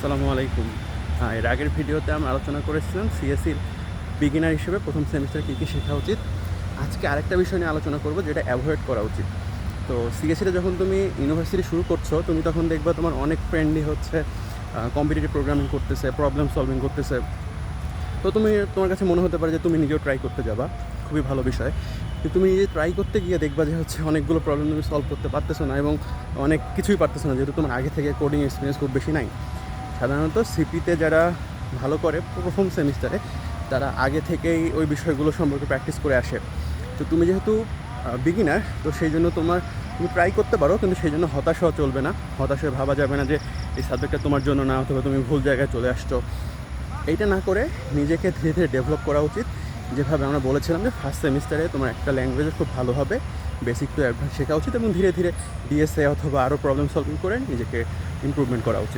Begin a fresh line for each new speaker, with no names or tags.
আসসালামু আলাইকুম। হ্যাঁ এর আগের ভিডিওতে আমরা আলোচনা করেছিলাম সিএসসির বিগিনার হিসেবে প্রথম সেমিস্টার কী কী শেখা উচিত। আজকে আরেকটা বিষয় নিয়ে আলোচনা করব যেটা অ্যাভয়েড করা উচিত। তো সিএসসিতে যখন তুমি ইউনিভার্সিটি শুরু করছ, তুমি তখন দেখবা তোমার অনেক ফ্রেন্ডলি হচ্ছে কম্পিটিটিভ প্রোগ্রামিং করতেছে প্রবলেম সলভিং করতেছে। তো তুমি, তোমার কাছে মনে হতে পারে যে তুমি নিজেও ট্রাই করতে যাবা। খুবই ভালো বিষয়। কিন্তু তুমি নিজে ট্রাই করতে গিয়ে দেখবা যে হচ্ছে অনেকগুলো প্রবলেম তুমি সলভ করতে পারতেছো না এবং অনেক কিছুই পারতেছো না, যেহেতু তোমার আগে থেকে কোডিং এক্সপিরিয়েন্স খুব বেশি নাই। সাধারণত সিপিতে যারা ভালো করে প্রথম সেমিস্টারে, তারা আগে থেকেই ওই বিষয়গুলো সম্পর্কে প্র্যাকটিস করে আসে। তো তুমি যেহেতু বিগিনার তো সেই জন্য তোমার, তুমি ট্রাই করতে পারো, কিন্তু সেই জন্য হতাশ হওয়া চলবে না। হতাশ হয়ে ভাবা যাবে না যে, এই সাবজেক্টটা তোমার জন্য না, অথবা তুমি ভুল জায়গায় চলে আসছো। এইটা না করে নিজেকে ধীরে ধীরে ডেভেলপ করা উচিত। যেভাবে আমরা বলেছিলাম যে ফার্স্ট সেমিস্টারে তোমার একটা ল্যাঙ্গুয়েজে খুব ভালো হবে। বেসিক টু অ্যাডভান্স শেখা উচিত এবং ধীরে ধীরে ডিএসএ অথবা আরও প্রবলেম সলভিং করে নিজেকে ইমপ্রুভমেন্ট করা উচিত।